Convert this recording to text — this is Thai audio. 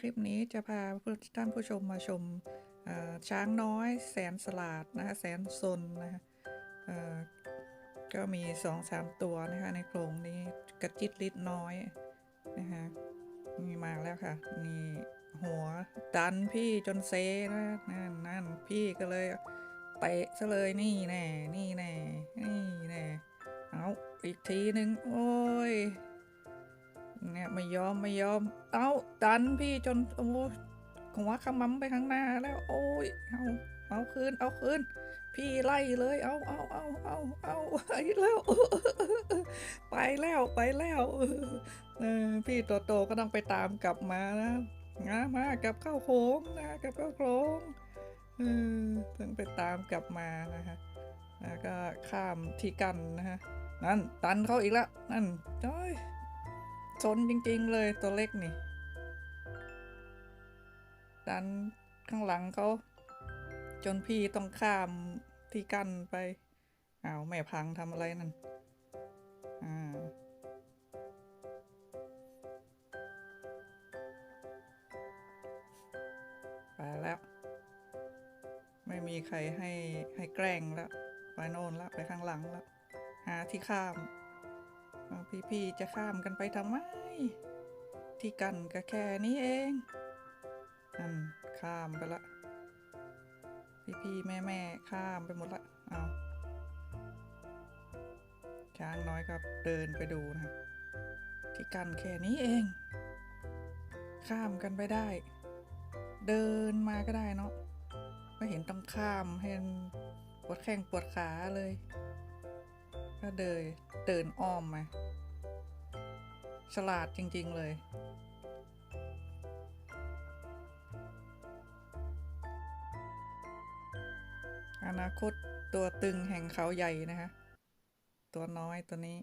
คลิปนี้จะพาท่านผู้ชมมาชมช้างน้อยแสนสลาดนะคะแสนซนนะคะก็มีสองสามตัวนะคะในโครงนี้กระจิตลิดน้อยนะคะมีมาแล้วค่ะ นี่หัวดันพี่จนเซนะนั่นนั่นพี่ก็เลยเตะซะเลยนี่แน่นี่แน่นี่แน่เอาอีกทีหนึ่งโอ้ย เนี่ยไม่ยอมไม่ยอม เอาดันพี่จนโอ้ยหัวขมำไปข้างหน้าแล้ว โอ้ยเอาเอาคืนเอาคืนพี่ไล่เลย เอาเอาเอาเอาเอาไปแล้ว ไปแล้วไปแล้วเออพี่ตัวโตก็ต้องไปตามกลับมานะนะมากลับเข้าโค้งนะกลับเข้าโค้งเออต้องไปตามกลับมานะคะแล้วก็ข้ามที่กันนะฮะนั่นตันเขาอีกแล้วนั่นจ้อย ซนจริงๆเลยตัวเล็กนี่ดันข้างหลังเขาจนพี่ต้องข้ามที่กั้นไปอ้าวแม่พังทำอะไรนั่นอ่าไปแล้ว ไม่มีใครให้ให้แกล้งแล้ว ไปโน่นแล้วไปข้างหลังแล้ว หาที่ข้าม พี่ๆจะข้ามกันไปทำไม ที่กันก็แค่นี้เองนั่นข้ามไปละพี่ๆแม่ๆข้ามไปหมดละเอาช้างน้อยครับเดินไปดูนะ ที่กันแค่นี้เอง ข้ามกันไปได้ เดินมาก็ได้เนาะไม่เห็นต้องข้ามให้มันปวดแข้งปวดขาเลย ก็เดินเดินอ้อมมา ฉลาดจริง ๆ เลย อนาคตตัวตึงแห่งเขาใหญ่นะคะ ตัวน้อยตัวนี้